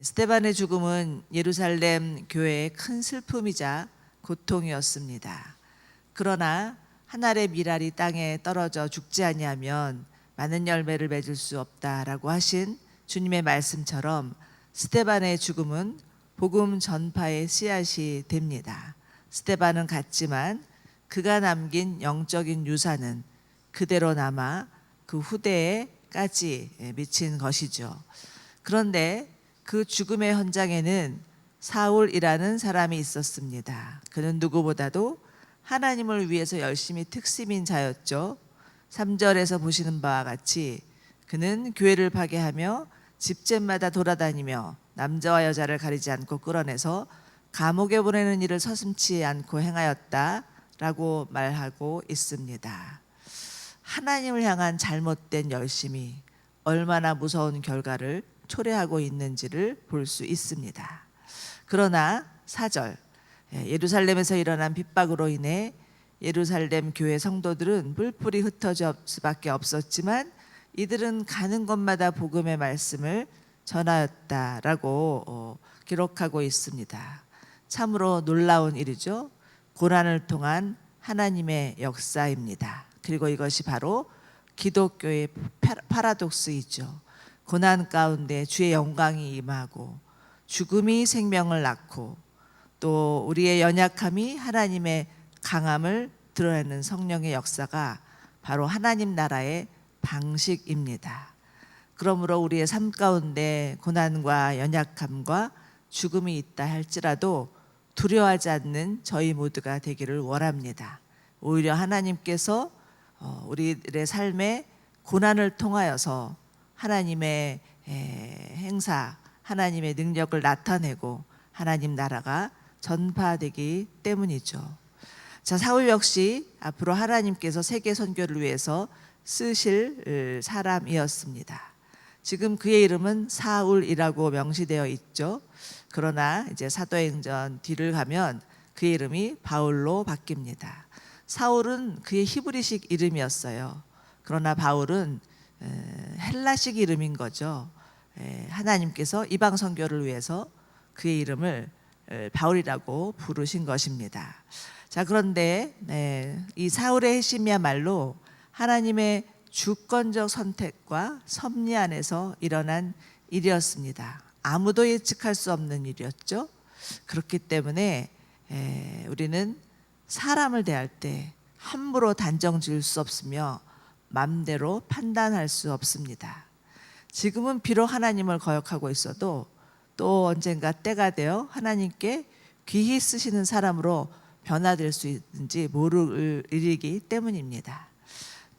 스테반의 죽음은 예루살렘 교회의 큰 슬픔이자 고통이었습니다. 그러나 한 알의 밀알이 땅에 떨어져 죽지 아니하면 많은 열매를 맺을 수 없다라고 하신 주님의 말씀처럼 스테반의 죽음은 복음 전파의 씨앗이 됩니다. 스테반은 갔지만 그가 남긴 영적인 유산은 그대로 남아 그 후대에까지 미친 것이죠. 그런데 그 죽음의 현장에는 사울이라는 사람이 있었습니다. 그는 누구보다도 하나님을 위해서 열심히 특심인 자였죠. 3절에서 보시는 바와 같이 그는 교회를 파괴하며 집집마다 돌아다니며 남자와 여자를 가리지 않고 끌어내서 감옥에 보내는 일을 서슴치 않고 행하였다라고 말하고 있습니다. 하나님을 향한 잘못된 열심이 얼마나 무서운 결과를 초래하고 있는지를 볼 수 있습니다. 그러나 사절 예루살렘에서 일어난 핍박으로 인해 예루살렘 교회 성도들은 뿔뿔이 흩어질 수밖에 없었지만 이들은 가는 곳마다 복음의 말씀을 전하였다라고 어, 기록하고 있습니다. 참으로 놀라운 일이죠. 고난을 통한 하나님의 역사입니다. 그리고 이것이 바로 기독교의 파라- 파라독스이죠. 고난 가운데 주의 영광이 임하고 죽음이 생명을 낳고 또 우리의 연약함이 하나님의 강함을 드러내는 성령의 역사가 바로 하나님 나라의 방식입니다. 그러므로 우리의 삶 가운데 고난과 연약함과 죽음이 있다 할지라도 두려워하지 않는 저희 모두가 되기를 원합니다. 오히려 하나님께서 어, 우리들의 삶에 고난을 통하여서 하나님의 에, 행사, 하나님의 능력을 나타내고 하나님 나라가 전파되기 때문이죠. 자, 사울 역시 앞으로 하나님께서 세계 선교를 위해서 쓰실 으, 사람이었습니다. 지금 그의 이름은 사울이라고 명시되어 있죠. 그러나 이제 사도행전 뒤를 가면 그의 이름이 바울로 바뀝니다. 사울은 그의 히브리식 이름이었어요. 그러나 바울은 에, 헬라식 이름인 거죠. 에, 하나님께서 이방 선교를 위해서 그의 이름을 에, 바울이라고 부르신 것입니다. 자 그런데 네, 이 사울의 핵심이야말로 하나님의 주권적 선택과 섭리 안에서 일어난 일이었습니다. 아무도 예측할 수 없는 일이었죠. 그렇기 때문에 에, 우리는 사람을 대할 때 함부로 단정 지을 수 없으며 맘대로 판단할 수 없습니다. 지금은 비록 하나님을 거역하고 있어도 또 언젠가 때가 되어 하나님께 귀히 쓰시는 사람으로 변화될 수 있는지 모를 일이기 때문입니다.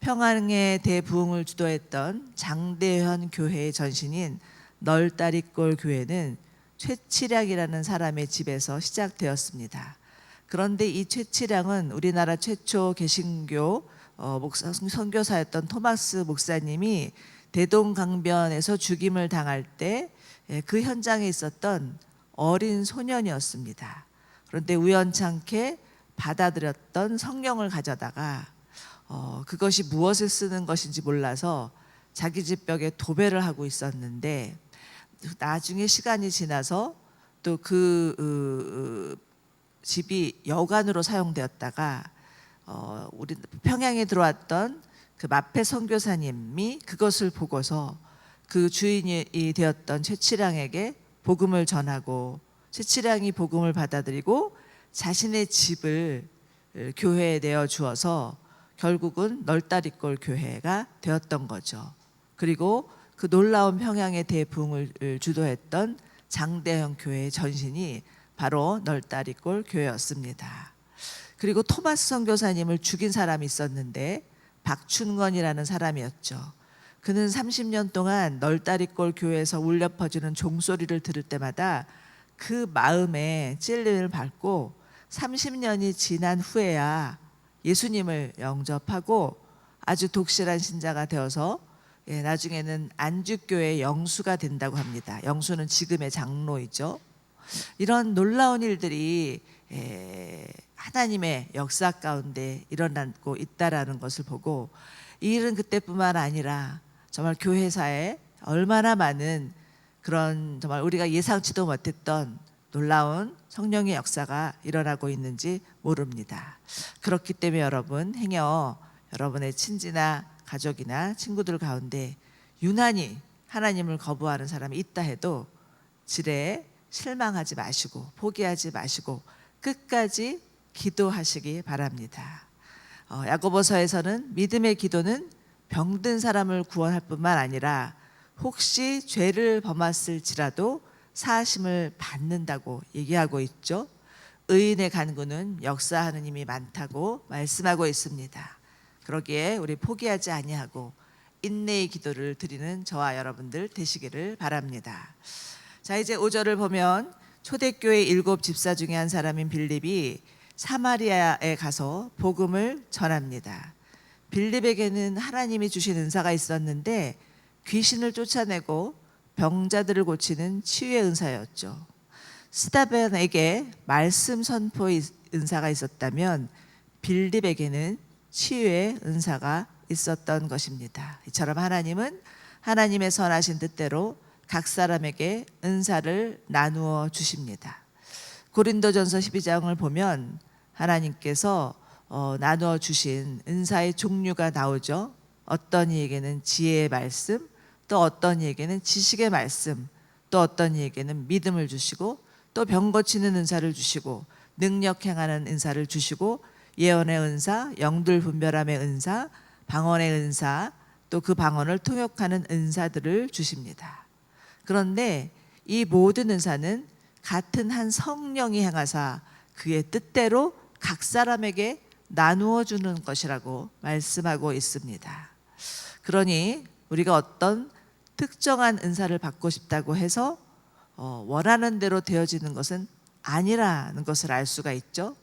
평안의 대부흥을 주도했던 장대현 교회의 전신인 널다리골 교회는 최치량이라는 사람의 집에서 시작되었습니다. 그런데 이 최치량은 우리나라 최초 개신교 어, 목사, 선교사였던 토마스 목사님이 대동강변에서 죽임을 당할 때 그 현장에 있었던 어린 소년이었습니다. 그런데 우연찮게 받아들였던 성령을 가져다가 어, 그것이 무엇을 쓰는 것인지 몰라서 자기 집 벽에 도배를 하고 있었는데 나중에 시간이 지나서 또그 집이 여관으로 사용되었다가 어, 우리 평양에 들어왔던 그 마페 선교사님이 그것을 보고서 그 주인이 되었던 최치량에게 복음을 전하고 최치량이 복음을 받아들이고 자신의 집을 교회에 내어 주어서 결국은 널다리골 교회가 되었던 거죠. 그리고 그 놀라운 평양의 대붕을 주도했던 장대형 교회의 전신이 바로 널다리골 교회였습니다. 그리고 토마스 선교사님을 죽인 사람이 있었는데 박춘건이라는 사람이었죠. 그는 30년 동안 널다리골 교회에서 울려 퍼지는 종소리를 들을 때마다 그 마음에 찔림을 받고 30년이 지난 후에야 예수님을 영접하고 아주 독실한 신자가 되어서 예, 나중에는 안주교회 영수가 된다고 합니다. 영수는 지금의 장로이죠. 이런 놀라운 일들이 에, 하나님의 역사 가운데 일어나고 있다라는 것을 보고 이 일은 그때뿐만 아니라 정말 교회사에 얼마나 많은 그런 정말 우리가 예상치도 못했던 놀라운 성령의 역사가 일어나고 있는지 모릅니다. 그렇기 때문에 여러분 행여 여러분의 친지나 가족이나 친구들 가운데 유난히 하나님을 거부하는 사람이 있다 해도 지레 실망하지 마시고 포기하지 마시고 끝까지 기도하시기 바랍니다. 어, 야고보서에서는 믿음의 기도는 병든 사람을 구원할 뿐만 아니라 혹시 죄를 범했을지라도 사심을 받는다고 얘기하고 있죠. 의인의 간구는 역사하는 힘이 많다고 말씀하고 있습니다. 그러기에 우리 포기하지 아니하고 인내의 기도를 드리는 저와 여러분들 되시기를 바랍니다. 자 이제 5절을 보면 초대교회 일곱 집사 중에 한 사람인 빌립이 사마리아에 가서 복음을 전합니다. 빌립에게는 하나님이 주신 은사가 있었는데 귀신을 쫓아내고 병자들을 고치는 치유의 은사였죠. 스타벤에게 말씀 선포의 은사가 있었다면 빌립에게는 치유의 은사가 있었던 것입니다. 이처럼 하나님은 하나님의 선하신 뜻대로 각 사람에게 은사를 나누어 주십니다. 고린도전서 12장을 보면 하나님께서 어, 나누어 주신 은사의 종류가 나오죠. 어떤 이에게는 지혜의 말씀, 또 어떤 이에게는 지식의 말씀, 또 어떤 이에게는 믿음을 주시고 또 병 고치는 은사를 주시고 능력 행하는 은사를 주시고 예언의 은사, 영들 분별함의 은사, 방언의 은사, 또 그 방언을 통역하는 은사들을 주십니다. 그런데 이 모든 은사는 같은 한 성령이 행하사 그의 뜻대로 각 사람에게 나누어 주는 것이라고 말씀하고 있습니다. 그러니 우리가 어떤 특정한 은사를 받고 싶다고 해서 어, 원하는 대로 되어지는 것은 아니라는 것을 알 수가 있죠.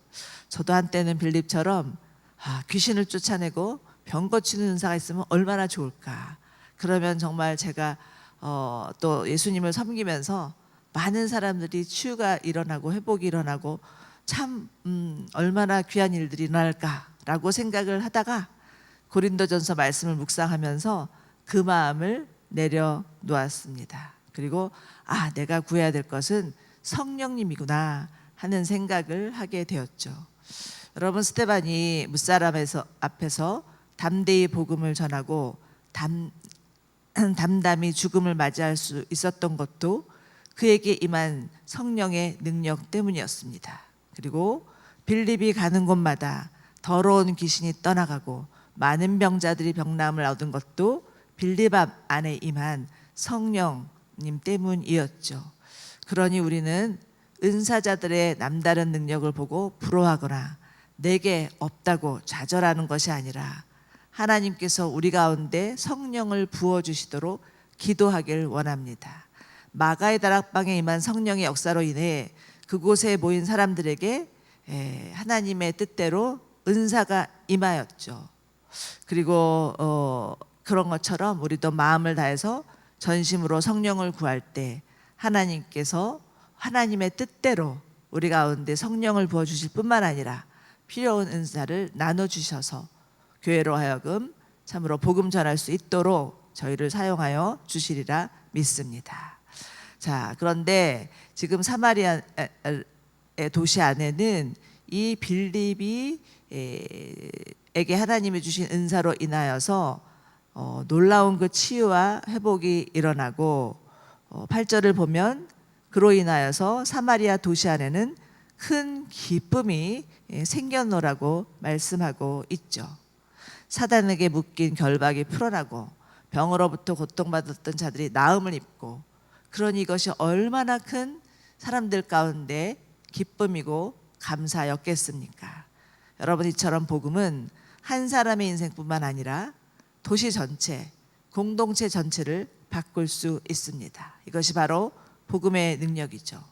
저도 한때는 빌립처럼 아, 귀신을 쫓아내고 병 고치는 은사가 있으면 얼마나 좋을까. 그러면 정말 제가 어, 또 예수님을 섬기면서 많은 사람들이 치유가 일어나고 회복이 일어나고 참 음, 얼마나 귀한 일들이 일어날까라고 생각을 하다가 고린도전서 말씀을 묵상하면서 그 마음을 내려놓았습니다. 그리고 아 내가 구해야 될 것은 성령님이구나 하는 생각을 하게 되었죠. 여러분 스테반이 무사람에서 앞에서 담대히 복음을 전하고 담, 담담히 죽음을 맞이할 수 있었던 것도 그에게 임한 성령의 능력 때문이었습니다. 그리고 빌립이 가는 곳마다 더러운 귀신이 떠나가고 많은 병자들이 병남을 얻은 것도 빌립 안에 임한 성령님 때문이었죠. 그러니 우리는 은사자들의 남다른 능력을 보고 부러워하거나 내게 없다고 좌절하는 것이 아니라 하나님께서 우리 가운데 성령을 부어 주시도록 기도하길 원합니다. 마가의 다락방에 임한 성령의 역사로 인해 그곳에 모인 사람들에게 에, 하나님의 뜻대로 은사가 임하였죠. 그리고 어, 그런 것처럼 우리도 마음을 다해서 전심으로 성령을 구할 때 하나님께서 하나님의 뜻대로 우리 가운데 성령을 부어 주실 뿐만 아니라 필요한 은사를 나눠 주셔서 교회로 하여금 참으로 복음 전할 수 있도록 저희를 사용하여 주시리라 믿습니다. 자, 그런데 지금 사마리아의 도시 안에는 이 빌립이 에게 하나님이 주신 은사로 인하여서 어, 놀라운 그 치유와 회복이 일어나고 어, 8절을 보면 그로 인하여서 사마리아 도시 안에는 큰 기쁨이 예, 생겨노라고 말씀하고 있죠. 사단에게 묶인 결박이 풀어나고 병으로부터 고통받았던 자들이 나음을 입고 그러니 이것이 얼마나 큰 사람들 가운데 기쁨이고 감사였겠습니까? 여러분 이처럼 복음은 한 사람의 인생뿐만 아니라 도시 전체, 공동체 전체를 바꿀 수 있습니다. 이것이 바로 복음의 능력이죠.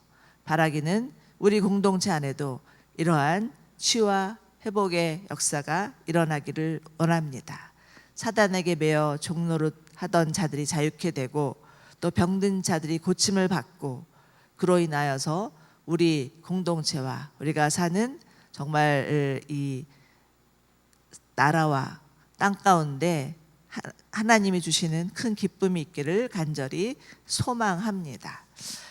바라기는 우리 공동체 안에도 이러한 치유와 회복의 역사가 일어나기를 원합니다. 사단에게 매어 종노릇 하던 자들이 자유케 되고 또 병든 자들이 고침을 받고 그로 인하여서 우리 공동체와 우리가 사는 정말 이 나라와 땅 가운데 하- 하나님이 주시는 큰 기쁨이 있기를 간절히 소망합니다.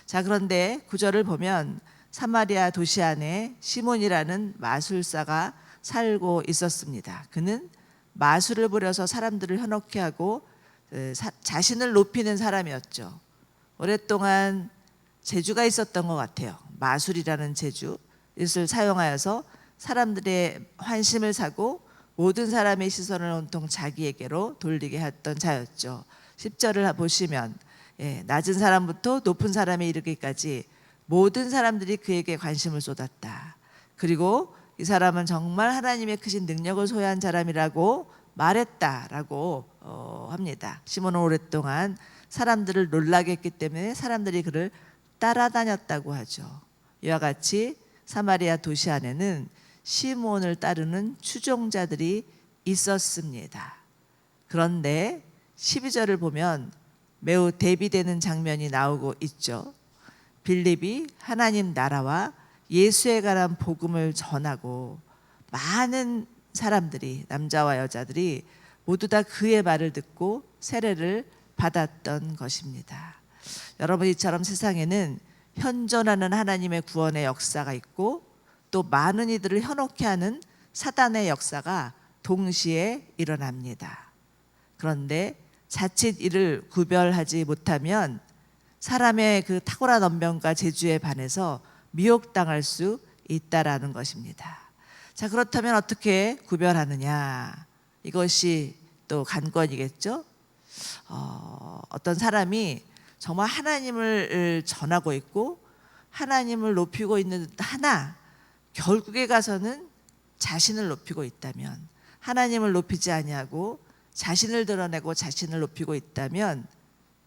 자, 그런데 구절을 보면 사마리아 도시 안에 시몬이라는 마술사가 살고 있었습니다. 그는 마술을 부려서 사람들을 현혹케 하고 에, 사- 자신을 높이는 사람이었죠. 오랫동안 재주가 있었던 것 같아요. 마술이라는 재주 이것을 사용하여서 사람들의 환심을 사고 모든 사람의 시선을 온통 자기에게로 돌리게 했던 자였죠. 10절을 보시면 예, 낮은 사람부터 높은 사람에 이르기까지 모든 사람들이 그에게 관심을 쏟았다. 그리고 이 사람은 정말 하나님의 크신 능력을 소유한 사람이라고 말했다라고 어, 합니다. 시몬은 오랫동안 사람들을 놀라게 했기 때문에 사람들이 그를 따라다녔다고 하죠. 이와 같이 사마리아 도시 안에는 시몬을 따르는 추종자들이 있었습니다. 그런데 12절을 보면 매우 대비되는 장면이 나오고 있죠. 빌립이 하나님 나라와 예수에 관한 복음을 전하고 많은 사람들이 남자와 여자들이 모두 다 그의 말을 듣고 세례를 받았던 것입니다. 여러분 이처럼 세상에는 현존하는 하나님의 구원의 역사가 있고 또 많은 이들을 현혹케 하는 사단의 역사가 동시에 일어납니다. 그런데 자칫 이를 구별하지 못하면 사람의 그 탁월한 언변과 재주에 반해서 미혹당할 수 있다라는 것입니다. 자, 그렇다면 어떻게 구별하느냐? 이것이 또 관건이겠죠? 어, 어떤 사람이 정말 하나님을 전하고 있고 하나님을 높이고 있는 듯 하나 결국에 가서는 자신을 높이고 있다면 하나님을 높이지 아니하고 자신을 드러내고 자신을 높이고 있다면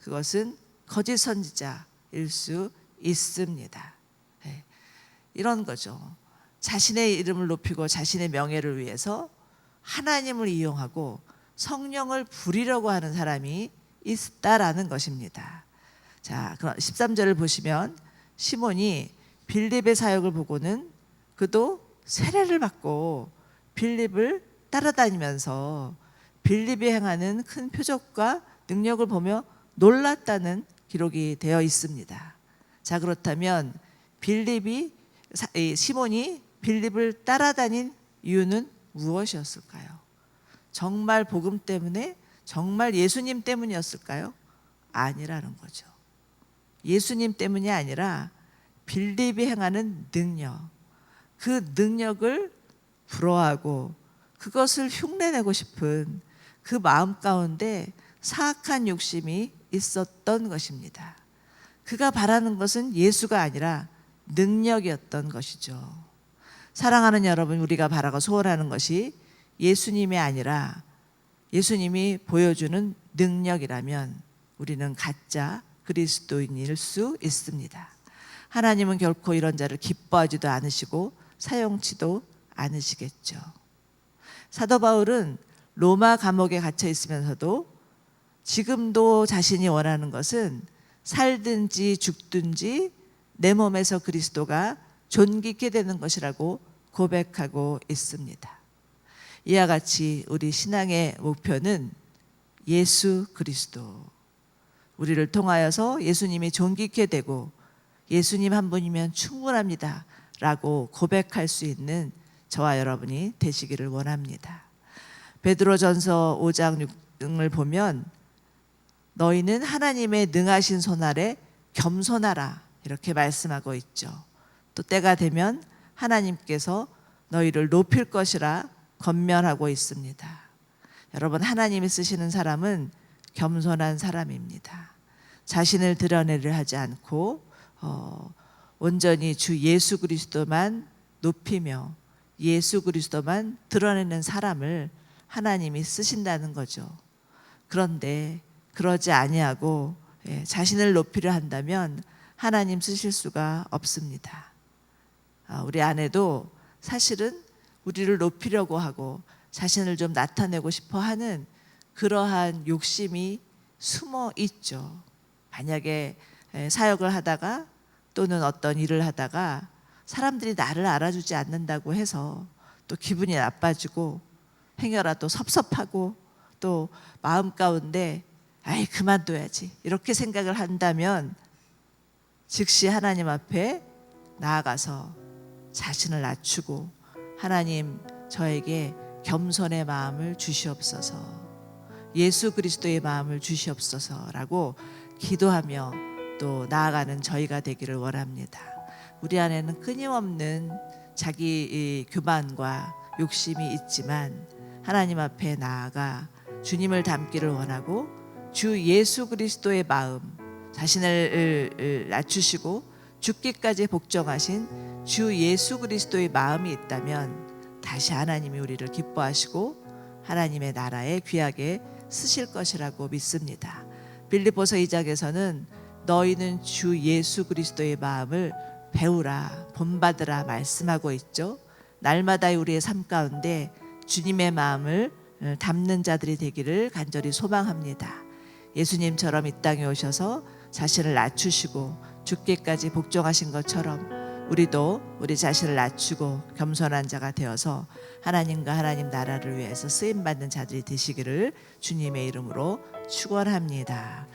그것은 거짓 선지자일 수 있습니다. 네. 이런 거죠. 자신의 이름을 높이고 자신의 명예를 위해서 하나님을 이용하고 성령을 부리려고 하는 사람이 있다라는 것입니다. 자, 그럼 13절을 보시면 시몬이 빌립의 사역을 보고는 그도 세례를 받고 빌립을 따라다니면서 빌립이 행하는 큰 표적과 능력을 보며 놀랐다는 기록이 되어 있습니다. 자, 그렇다면 빌립이 시몬이 빌립을 따라다닌 이유는 무엇이었을까요? 정말 복음 때문에 정말 예수님 때문이었을까요? 아니라는 거죠. 예수님 때문이 아니라 빌립이 행하는 능력, 그 능력을 부러워하고 그것을 흉내내고 싶은 그 마음 가운데 사악한 욕심이 있었던 것입니다. 그가 바라는 것은 예수가 아니라 능력이었던 것이죠. 사랑하는 여러분, 우리가 바라고 소원하는 것이 예수님이 아니라 예수님이 보여주는 능력이라면 우리는 가짜 그리스도인일 수 있습니다. 하나님은 결코 이런 자를 기뻐하지도 않으시고 사용치도 않으시겠죠. 사도 바울은 로마 감옥에 갇혀 있으면서도 지금도 자신이 원하는 것은 살든지 죽든지 내 몸에서 그리스도가 존귀케 되는 것이라고 고백하고 있습니다. 이와 같이 우리 신앙의 목표는 예수 그리스도. 우리를 통하여서 예수님이 존귀케 되고 예수님 한 분이면 충분합니다. 라고 고백할 수 있는 저와 여러분이 되시기를 원합니다. 베드로전서 5장 6을 보면 너희는 하나님의 능하신 손 아래 겸손하라 이렇게 말씀하고 있죠. 또 때가 되면 하나님께서 너희를 높일 것이라 건면하고 있습니다. 여러분 하나님이 쓰시는 사람은 겸손한 사람입니다. 자신을 드러내려 하지 않고 어, 온전히 주 예수 그리스도만 높이며 예수 그리스도만 드러내는 사람을 하나님이 쓰신다는 거죠. 그런데 그러지 아니하고 예, 자신을 높이려 한다면 하나님 쓰실 수가 없습니다. 아, 우리 아내도 사실은 우리를 높이려고 하고 자신을 좀 나타내고 싶어 하는 그러한 욕심이 숨어 있죠. 만약에 에, 사역을 하다가 또는 어떤 일을 하다가 사람들이 나를 알아주지 않는다고 해서 또 기분이 나빠지고 행여라 또 섭섭하고 또 마음 가운데 아이 그만둬야지 이렇게 생각을 한다면 즉시 하나님 앞에 나아가서 자신을 낮추고 하나님 저에게 겸손의 마음을 주시옵소서 예수 그리스도의 마음을 주시옵소서라고 기도하며 또 나아가는 저희가 되기를 원합니다. 우리 안에는 끊임없는 자기 이 교만과 욕심이 있지만 하나님 앞에 나아가 주님을 닮기를 원하고 주 예수 그리스도의 마음 자신을 낮추시고 죽기까지 복종하신 주 예수 그리스도의 마음이 있다면 다시 하나님이 우리를 기뻐하시고 하나님의 나라에 귀하게 쓰실 것이라고 믿습니다. 빌립보서 2장에서는 너희는 주 예수 그리스도의 마음을 배우라 본받으라 말씀하고 있죠. 날마다 우리의 삶 가운데 주님의 마음을 담는 자들이 되기를 간절히 소망합니다. 예수님처럼 이 땅에 오셔서 자신을 낮추시고 죽기까지 복종하신 것처럼 우리도 우리 자신을 낮추고 겸손한 자가 되어서 하나님과 하나님 나라를 위해서 쓰임 받는 자들이 되시기를 주님의 이름으로 축원합니다.